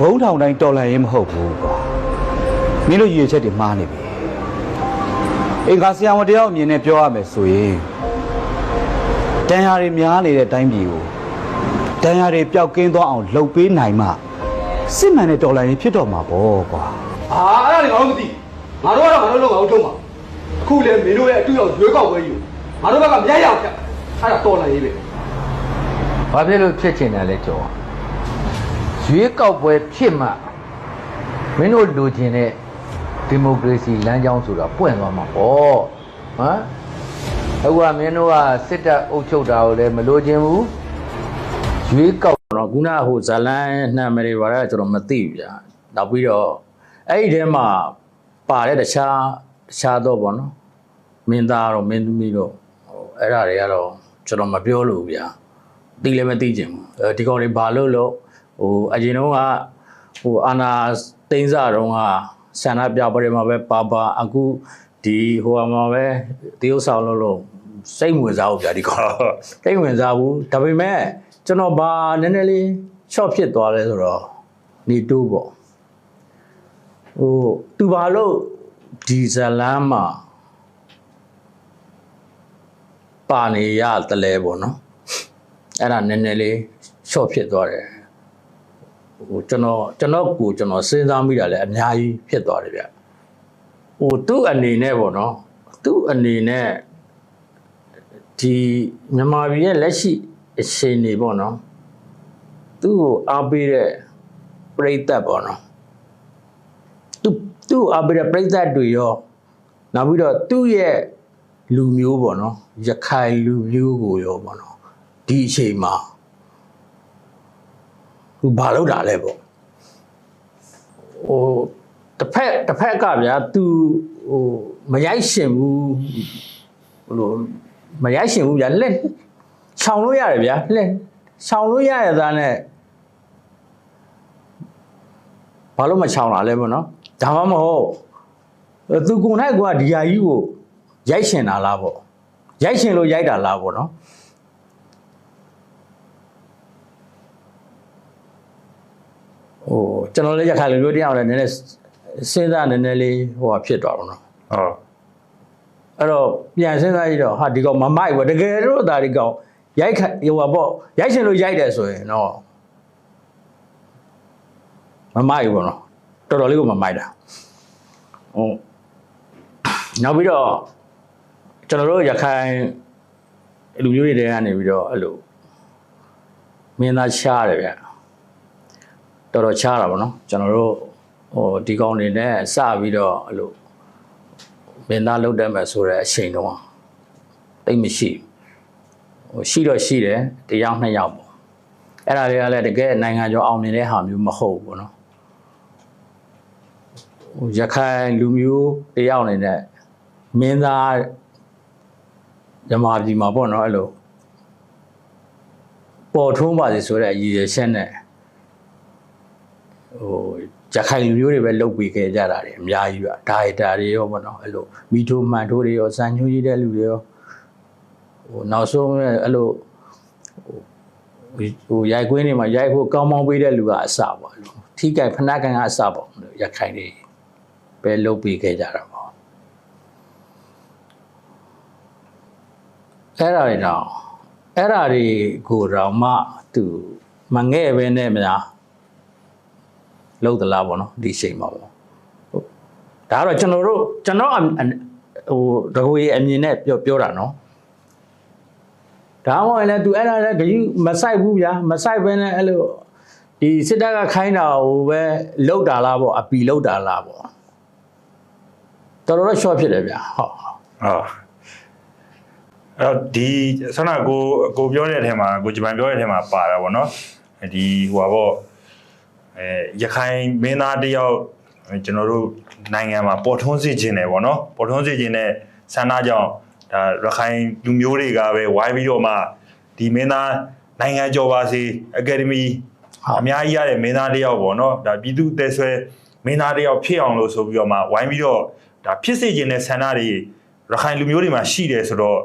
ဘုံထောင်တိုင်းတော်လှန်ရေးမဟုတ်ဘူးကွာမင်းတို့ရည်ရွယ်ချက်တွေမှားနေပြီအင်္ဂါဆရာဝန်တယောက်အမြင်နဲ့ပြောရမယ်ဆိုရင်တန်ရာတွေများနေတဲ့အတိုင်းပြည်ကိုတန်ရာတွေပျောက်ကင်းသွားအောင်လှုပ်ပေးနိုင်မှစစ်မှန်တဲ့တော်လှန်ရေးဖြစ်တော့မှာပေါ့ကွာအာအဲ့ဒါလည်းငါတို့မသိငါတို့ကတော့ငါတို့လုံးငါတို့ထုံးပါအခုလေမင်းတို့ရဲ့အတူရောက်ရွေးကောက်ပွဲကြီးကိုငါတို့ဘက်ကမရရအောင်ဖြတ်အဲ့ဒါတော်လာရေးပဲဘာဖြစ်လို့ဖြစ်ချင်တယ်လဲကြော ရွေးကောက်ပွဲဖြစ်မှမင်းတို့လူချင်းတဲ့ဒီမိုကရေစီလမ်းကြောင်းဆိုတာပွင့်သွားမှာပေါ့ဟမ်အခုကမင်းတို့ကစစ်တပ်အုပ်ချုပ်တာကိုလည်းမလိုချင်ဘူးရွေးကောက်တော့ခုနကဟိုဇလန်နှံမတွေဘာလဲကျွန်တော်မသိဘူးဗျာနောက်ပြီးတော့အဲ့ဒီထဲမှာပါတဲ့တခြားတခြားတော့ဗောနော်မင်းသားတော့မင်းသမီးတော့ဟိုအဲ့ဒါတွေကတော့ကျွန်တော်မပြောလို့ဗျာသိလည်းမသိချင်ဘူးအဲဒီကောင်တွေဘာလို့လို့ ဟိုအရင်တော့ကဟိုအာနာသိန်းစားတော့ကဆန္ဒပြပွဲတွေမှာပဲပါပါအခုဒီဟိုမှာပဲတရုတ်ဆောင်လို့လို့စိတ်ဝင်စားဘူးဗျာဒီကောင်တော့စိတ်ဝင်စားဘူးဒါပေမဲ့ကျွန်တော်ဘာနည်းနည်းလေး short ဖြစ်သွားလဲဆိုတော့နေတိုးပေါ့ဟိုသူဘာလို့ဒီဇလန်မှာပါနေရတလဲပေါ့နော်အဲ့ဒါနည်းနည်းလေး short ဖြစ်သွားတယ် ဟိုကျွန်တော်ကျွန်တော်ကိုကျွန်တော်စဉ်းစားမိတာလည်းအများကြီးဖြစ်သွားတယ်ဗျဟိုသူ့အနေနဲ့ပေါ့နော်သူ့အနေနဲ့ဒီမြန်မာပြည်ရဲ့လက်ရှိအခြေအနေပေါ့နော်သူ့ကိုအားပေးတဲ့ပြိသက်ပေါ့နော်သူသူ့ကိုအားပေးတဲ့ပြိသက်တွေရောနောက်ပြီးတော့သူ့ရဲ့လူမျိုးပေါ့နော်ရခိုင်လူမျိုးကိုရောပေါ့နော်ဒီအချိန်မှာ သူဘာလုပ်တာလဲပေါ့ဟိုတစ်ဖက်တစ်ဖက်ကဗျာသူဟိုမရိုက်ရှင်ဘူးဘလို့မရိုက်ရှင်ဘူးဗျာလက်ခြောင်လို့ရတယ်ဗျာလက်ခြောင်လို့ရရသားနဲ့ဘာလို့မချောင်လာလဲပေါ့နော်ဒါမှမဟုတ်သူကိုယ်၌ကဒီဟာကြီးကိုရိုက်ရှင်တာလားပေါ့ရိုက်ရှင်လို့ရိုက်တာလားပေါ့နော် ဟိုကျွန်တော်လည်းရခိုင်လူမျိုးတရားလည်းနည်းနည်းစဉ်းစားနည်းနည်းလေးဟိုဟာဖြစ်သွားတော့နော်ဟုတ်အဲ့တော့ပြန်စဉ်းစားကြည့်တော့ဟာဒီကောင်မမိုက်ဘူးတကယ်တော့ဒါဒီကောင်ရိုက်ခဟိုဟာပေါ့ရိုက်ရှင်လို့ရိုက်တယ်ဆိုရင်တော့မမိုက်ဘူးပေါ့နော်တော်တော်လေးကိုမမိုက်တာဟုတ်နောက်ပြီးတော့ကျွန်တော်တို့ရခိုင်လူမျိုးတွေတဲကနေပြီးတော့အဲ့လိုမင်းသားရှားတယ်ဗျ တော်တော်ရှားတာပေါ့နော်ကျွန်တော်တို့ဟိုဒီကောင်တွေနဲ့စပြီးတော့အဲ့လိုမင်းသားလုတ်တတ်မယ်ဆိုတဲ့အချိန်တော့တိတ်မရှိဘူးဟိုရှိတော့ရှိတယ်တစ်ယောက်နှစ်ယောက်ပေါ့အဲ့ဒါတွေကလည်းတကယ်နိုင်ငံကျော်အောင်နေတဲ့ဟာမျိုးမဟုတ်ဘူးပေါ့နော်ဟိုရခိုင်လူမျိုးတစ်ယောက်အနေနဲ့မင်းသားဓမ္မပြည်မှာပေါ့နော်အဲ့လိုပေါ်ထုံးပါစေဆိုတဲ့အရည်ရချက်နဲ့ ဟိုရခိုင်လူမျိုးတွေပဲလုတ်ပြီးခဲ့ကြတာတွေအများကြီးပါဒါရိုက်တာတွေရောပေါ့နော်အဲ့လိုမီထိုမှန်ထိုးတွေရောစံညွှန်းကြီးတဲ့လူတွေရောဟိုနောက်ဆုံးအဲ့လိုဟိုဟိုရိုက်ကွင်းတွေမှာရိုက်ဖို့ကောင်းမောင်းပေးတဲ့လူကအစပေါ့အဲ့လိုထိကြိုက်ဖနာကန်ကအစပေါ့ရခိုင်တွေပဲလုတ်ပြီးခဲ့ကြတာပေါ့အဲ့ဒါတွေတော့အဲ့ဒါတွေကိုတော့မှသူမငဲ့ပဲနဲ့များလော က်သလားပေါ့နော်ဒီချိန်မှာပေါ့ဟုတ်ဒါကတော့ကျွန်တော်တို့ကျွန်တော်အဟိုတကူကြီးအမြင်နဲ့ပြောပြောတာနော်ဒါမှမဟုတ်လည်းသူအဲ့ဒါလည်းဂယူမဆိုင်ဘူးဗျာမဆိုင်ဘဲနဲ့အဲ့လိုဒီစစ်တပ်ကခိုင်းတာကိုပဲလောက်တာလားပေါ့အပီလောက်တာလားပေါ့တော်တော်တော့ short ဖြစ်တယ်ဗျာဟုတ်ဟုတ်အဲ့တော့ဒီဆောနာကိုကိုပြောတဲ့အထက်မှာကိုဂျပန်ပြောတဲ့အထက်မှာပါတာဗောနော်ဒီဟိုပါဗော အဲရခိုင်မင်းသားတယောက်ကျွန်တော်တို့နိုင်ငံမှာပေါ်ထွန်းစေခြင်းတယ်ဗောနော်ပေါ်ထွန်းစေခြင်းတဲ့ဆန္ဒကြောင့်ဒါရခိုင်လူမျိုးတွေကပဲဝိုင်းပြီးတော့မှဒီမင်းသားနိုင်ငံကျော်ပါစေအကယ်ဒမီအများကြီးရတဲ့မင်းသားတယောက်ဗောနော်ဒါပြည်သူအသက်ဆွဲမင်းသားတယောက်ဖြစ်အောင်လို့ဆိုပြီးတော့မှဝိုင်းပြီးတော့ဒါဖြစ်စေခြင်းတဲ့ဆန္ဒတွေရခိုင်လူမျိုးတွေမှာရှိတယ်ဆိုတော့အဲ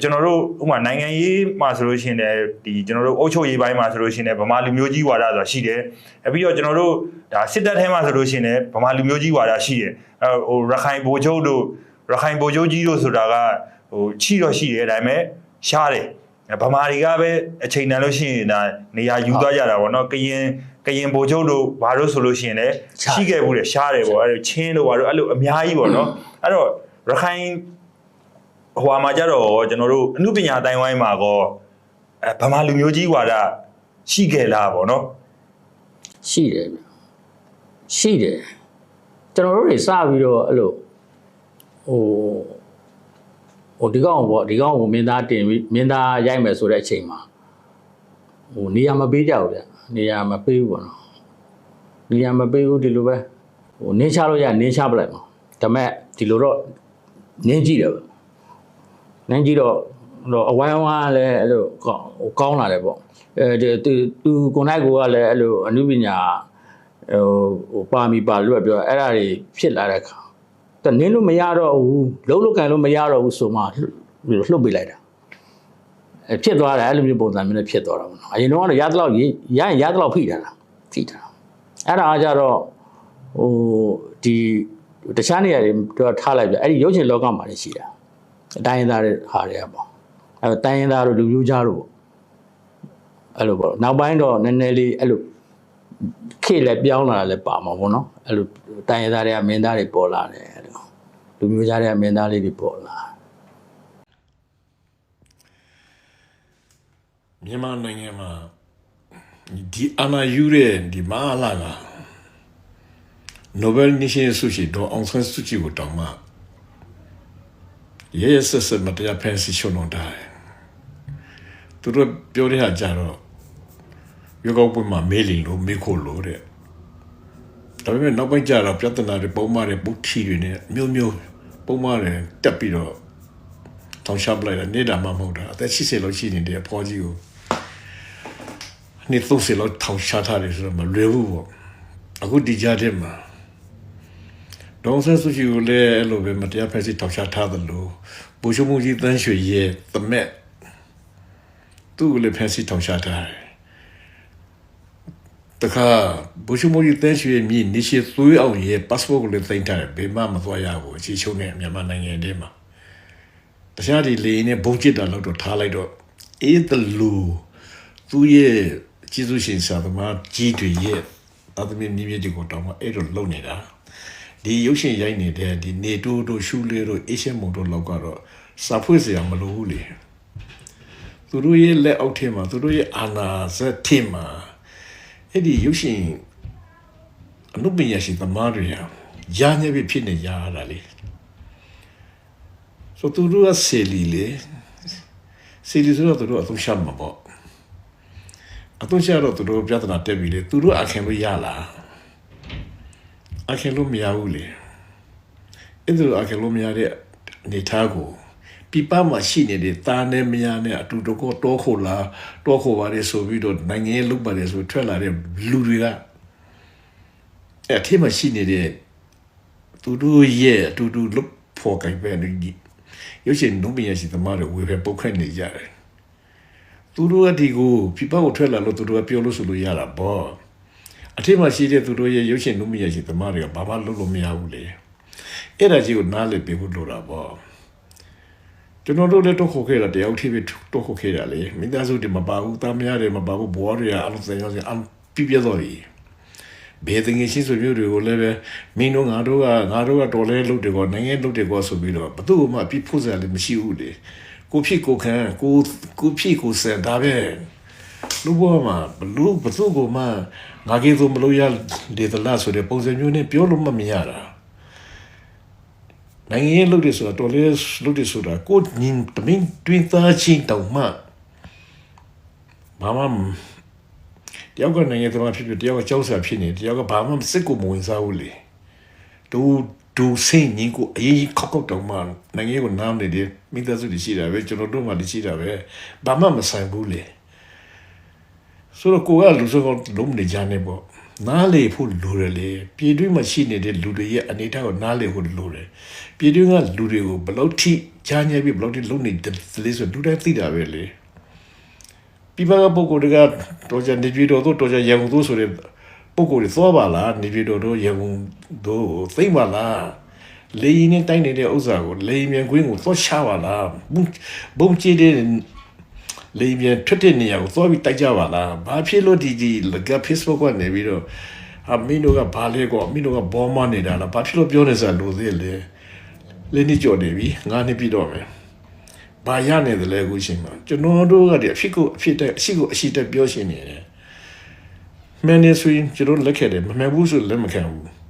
ကျွန်တော်တို့ဥပမာနိုင်ငံရေးမှာဆိုလို့ရှိရင်လည်းဒီကျွန်တော်တို့အုပ်ချုပ်ရေးပိုင်းမှာဆိုလို့ရှိရင်လည်းဗမာလူမျိုးကြီးဝါဒဆိုတာရှိတယ်။အဲပြီးတော့ကျွန်တော်တို့ဒါစစ်တပ်ထဲမှာဆိုလို့ရှိရင်လည်းဗမာလူမျိုးကြီးဝါဒရှိတယ်။အဲဟိုရခိုင်ဗိုလ်ချုပ်တို့ရခိုင်ဗိုလ်ချုပ်ကြီးတို့ဆိုတာကဟိုချီတော့ရှိတယ်ဒါပေမဲ့ရှားတယ်။ဗမာတွေကပဲအချိန်တန်လို့ရှိရင်ဒါနေရာယူသွားကြတာပေါ့နော်။ကရင်ကရင်ဗိုလ်ချုပ်တို့ဘာလို့ဆိုလို့ရှိရင်လည်းရှိခဲ့ဘူးလေရှားတယ်ပေါ့အဲချင်းတို့ဘာလို့အဲ့လိုအများကြီးပေါ့နော်။အဲ့တော့ရခိုင် ဟိုမှာကြတော့ကျွန်တော်တို့အမှုပညာအတိုင်းဝိုင်းမှာကောအဲဗမာလူမျိုးကြီးဝါဒရှိခဲ့လားပေါ့နော်ရှိတယ်ဗျရှိတယ်ကျွန်တော်တို့တွေစပြီးတော့အဲ့လိုဟိုဟိုဒီကောင်ပေါ့ဒီကောင်ကိုမင်းသားတင်ပြီးမင်းသားရိုက်မယ်ဆိုတဲ့အချိန်မှာဟိုနေရာမပေးကြဘူးဗျနေရာမပေးဘူးပေါ့နော်နေရာမပေးဘူးဒီလိုပဲဟိုနင်းချလို့ရနင်းချပလိုက်မှာဒါပေမဲ့ဒီလိုတော့နင်းကြည့်တယ်ဗျ နင်းကြည့်တော့တော့အဝိုင်းအဝိုင်းကလည်းအဲ့လိုကောင်းဟိုကောင်းလာတယ်ပေါ့အဲဒီသူသူကိုနိုင်ကိုကလည်းအဲ့လိုအနုပညာဟိုဟိုပါမီပါလို့ပြောအဲ့ဒါတွေဖြစ်လာတဲ့အခါတနင်းလို့မရတော့ဘူးလုံးလို့ကန်လို့မရတော့ဘူးဆိုမှလှုပ်လှုပ်ပေးလိုက်တာအဲဖြစ်သွားတယ်အဲ့လိုမျိုးပုံစံမျိုးနဲ့ဖြစ်သွားတာပေါ့နော်အရင်တော့ကတော့ရသလောက်ရရရင်ရသလောက်ဖိတာလားဖိတာအဲ့ဒါအားကြတော့ဟိုဒီတခြားနေရာတွေတော့ထားလိုက်ပြအဲ့ဒီရုပ်ရှင်လောကမှာလည်းရှိတာအ တိုင်းအသားတွေဟာတွေကပေါ့အဲ့တော့တိုင်းရင်းသားတို့လူမျိုးကြားတို့ပေါ့အဲ့လိုပေါ့နောက်ပိုင်းတော့နည်းနည်းလေးအဲ့လိုခေတ်လည်းပြောင်းလာတာလည်းပါမှာပေါ့နော်အဲ့လိုတိုင်းရင်းသားတွေကမင်းသားတွေပေါ်လာတယ်အဲ့လိုလူမျိုးကြားတွေကမင်းသားလေးတွေပေါ်လာတယ်မြန်မာနိုင်ငံမှာဒီအနာယူတဲ့ဒီမဟာလာကနိုဘယ်နိရှင်ဆုရှိတော့အောင်ဆန်းစုကြည်ကိုတောင်းမှ ရဲရဲဆက်ဆက်မတရားဖန်ဆီးရှုံလုံးတာတယ်သူတို့ပြောတဲ့ဟာကြတော့ယောဂပွင့်မှာမေးလီလို့မေးခို့လို့တဲ့ဒါပေမဲ့နောက်ပိုင်းကျတော့ပြဿနာတွေပုံမှန်တွေပုတ်ခီတွေနဲ့မျိုးမျိုးပုံမှန်တွေတက်ပြီးတော့ထောင်ရှာပလိုက်တာနေတာမှမဟုတ်တာအသက်80လောက်ရှိနေတဲ့အဖေါ်ကြီးကိုနှစ်30လောက်ထောင်ရှာထားတယ်ဆိုတော့မလွယ်ဘူးပေါ့အခုဒီကြားထဲမှာ ဒေါန်ဆန်စုချီကိုလည်းအဲ့လိုပဲမတရားဖက်စီထောင်ရှာထားသလိုဘူရှုံမူကြီးတန်းရွှေရဲ့သမက်သူ့ကိုလည်းဖက်စီထောင်ရှာထားတယ်တခါဘူရှုံမူကြီးတန်းရွှေရဲ့မြေနေရှိသွေးအောင်ရဲ့ passport ကိုလည်းသိမ်းထားတယ်ဘယ်မှမသွားရဘူးအခြေချုံနဲ့မြန်မာနိုင်ငံထဲမှာတခြားဒီလေနဲ့ဘုံချစ်တာလောက်တော့ထားလိုက်တော့အေးတလူသူ့ရဲ့ကျေးဇူးရှင်ဆရာသမားကြီးတွေရဲ့အသမီးမြည်မြည်ကိုတောင်းမှအဲ့လိုလုံနေတာ ဒီရုပ်ရှင်ရိုက်နေတဲ့ဒီနေတိုးတို့ရှူလေးတို့အေရှန်မုံတို့လောက်ကတော့စာဖွေးစရာမလိုဘူးလေသူတို့ရဲ့လက်အောက်ထဲမှာသူတို့ရဲ့အာနာဇက်ထဲမှာအဲ့ဒီရုပ်ရှင်အနုပညာရှင်သမားတွေဟာညာညက်ပြီးဖြစ်နေကြရတာလေဆိုသူတို့ကဆေလီလေဆေလီဆိုတော့သူတို့အသုံးရှာမှာပေါ့အသုံးရှာတော့သူတို့ပြဿနာတက်ပြီလေသူတို့အခင်လို့ရလား အခင်လို့မရဘူးလေအဲ့ဒါအခင်လို့မရတဲ့အနေထားကိုပြပမှာရှိနေတဲ့တာနဲ့မရနဲ့အတူတကောတောခိုလာတောခိုပါလေဆိုပြီးတော့နိုင်ငံရေးလုပ်ပါလေဆိုထွက်လာတဲ့လူတွေကအဲ့အထက်မှာရှိနေတဲ့သူတို့ရဲ့အတူတူလုပ်ဖို့ကြိုင်ပဲနေကြီးရုပ်ရှင်နုပညာရှင်သမားတွေဝေဖန်ပုတ်ခတ်နေကြတယ်သူတို့ကဒီကိုပြပကိုထွက်လာလို့သူတို့ကပြောလို့ဆိုလို့ရတာပေါ့ အထက်မှာရှိတဲ့သူတို့ရဲ့ရုပ်ရှင်နုပညာရှင်သမားတွေကဘာမှလုပ်လို့မရဘူးလေအဲ့ဒါကြီးကိုနားလည်ပြဖို့လိုတာပေါ့ကျွန်တော်တို့လည်းတော့ခိုခဲ့တာတယောက်ထိပဲတော့ခိုခဲ့တာလေမိသားစုတွေမပါဘူးတာမယားတွေမပါဘူးဘွားတွေကအလုံးစုံရောအမ်ပြပြတော့ပြီဘေးတင်ငယ်ရှိဆိုမျိုးတွေကိုလည်းပဲမင်းတို့ငါတို့ကငါတို့ကတော်လဲလုပ်တယ်ကောနိုင်ငံလုပ်တယ်ကောဆိုပြီးတော့ဘသူ့မှပြဖို့စရာလည်းမရှိဘူးလေကိုဖြစ်ကိုခံကိုကိုဖြစ်ကိုစံဒါပဲ လူဘောမှာဘလူဘသူ့ကိုမှငါကြီးဆိုမလို့ရလေတလားဆိုတဲ့ပုံစံမျိုးနဲ့ပြောလို့မမရတာနိုင်ငံလုပ်တယ်ဆိုတာတော်လဲလုပ်တယ်ဆိုတာကိုညင်တမင်းတွင်သားချင်းတောင်မှဘာမှတယောက်ကနိုင်ငံသမားဖြစ်ဖြစ်တယောက်ကကြောက်စရာဖြစ်နေတယောက်ကဘာမှစစ်ကိုမဝင်စားဘူးလေဒူဒူစိတ်ညီကိုအေးခောက်ခောက်တောင်မှနိုင်ငံကိုနားမနေတယ်မိသားစုတွေရှိတာပဲကျွန်တော်တို့မှလည်းရှိတာပဲဘာမှမဆိုင်ဘူးလေ ဆိုတော့ကိုကလူစုံလုံးနေကြနေပေါ့နားလေဖို့လိုတယ်လေပြည်တွင်းမှာရှိနေတဲ့လူတွေရဲ့အနေအထားကိုနားလေဖို့လိုတယ်ပြည်တွင်းကလူတွေကိုဘယ်လောက်ထိကြားညက်ပြီးဘယ်လောက်ထိလုံနေတယ်လေဆိုလူတိုင်းသိတာပဲလေပြပကပုဂ္ဂိုလ်တွေကတော်ကြနေပြည်တော်တို့တော်ကြရန်ကုန်တို့ဆိုတဲ့ပုဂ္ဂိုလ်တွေသွားပါလားနေပြည်တော်တို့ရန်ကုန်တို့သိမ့်ပါလားလေရင်နဲ့တိုင်းနေတဲ့ဥစ္စာကိုလေရင်မြန်ကွင်းကိုသွားချပါလားဘုံဘုံကြည့်တဲ့ လေပြန်ထွက်တဲ့နေရာကိုသွားပြီးတိုက်ကြပါလားဘာဖြစ်လို့ဒီဒီလက Facebook ကနေပြီးတော့အမင်းတို့ကဘာလဲကောမင်းတို့ကဘောမနေတာလားဘာဖြစ်လို့ပြောနေစရာလို့သေးလဲလင်းနေကြော်နေပြီငါနေပြီတော့မယ်ဘာရနေတယ်လဲအခုချိန်မှာကျွန်တော်တို့ကဒီအဖြစ်ကိုအဖြစ်တဲ့အရှိကိုအရှိတက်ပြောရှင်နေတယ်မင်းနေဆိုရင်ကျွန်တော်လက်ခဲ့တယ်မမှန်ဘူးဆိုလက်မခံဘူး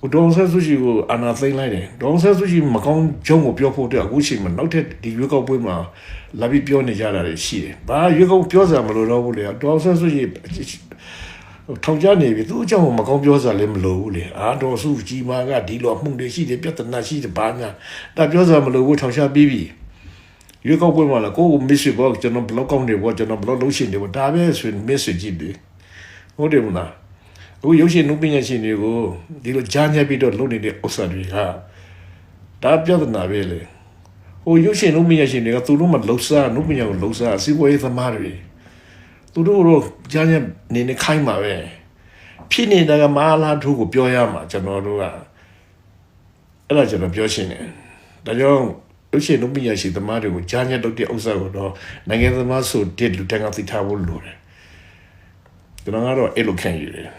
ဟိုဒေါန်ဆန်ဆူရှီကိုအနာသိမ့်လိုက်တယ်ဒေါန်ဆန်ဆူရှီမကောင်းဂျုံကိုပြောဖို့အတွက်အခုချိန်မှာနောက်ထပ်ဒီရွေးကောက်ပွဲမှာလာပြီးပြောနေကြတာတွေရှိတယ်ဘာရွေးကောက်ပြောစရာမလိုတော့ဘူးလေဒေါန်ဆန်ဆူရှီထောင်ကြနေပြီသူ့အကြောင်းကိုမကောင်းပြောစရာလည်းမလိုဘူးလေအာဒေါ်စုကြီးမာကဒီလိုအမှုတွေရှိတယ်ပြဿနာရှိတယ်ဘာညာဒါပြောစရာမလိုဘူးထောင်ချပြီးပြီရွေးကောက်ပွဲမှာလည်းကိုယ့်ကို miss ဘောကျွန်တော်ဘလော့ကောင်းနေဘောကျွန်တော်ဘလော့လုံးရှင်နေဘောဒါပဲဆိုရင် miss ကြည့်တယ်ဟုတ်တယ်မလား အခုရုပ်ရှင်နုပညာရှင်တွေကိုဒီလိုကြားညက်ပြီးတော့လုပ်နေတဲ့ဥစ္စာတွေကဒါပြဿနာပဲလေဟိုရုပ်ရှင်နုပညာရှင်တွေကသူတို့မှလှုပ်ရှားနုပညာကိုလှုပ်ရှားစီးပွားရေးသမားတွေသူတို့တော့ကြားညက်နေနေခိုင်းမှာပဲဖြစ်နေတာကမဟာလာထုကိုပြောရမှာကျွန်တော်တို့ကအဲ့ဒါကျွန်တော်ပြောရှင်းတယ်ဒါကြောင့်ရုပ်ရှင်နုပညာရှင်သမားတွေကိုကြားညက်လုပ်တဲ့ဥစ္စာကိုတော့နိုင်ငံသမားဆိုတဲ့လူတန်းကသိထားဖို့လိုတယ်ကျွန်တော်ကတော့အဲ့လိုခံယူတယ်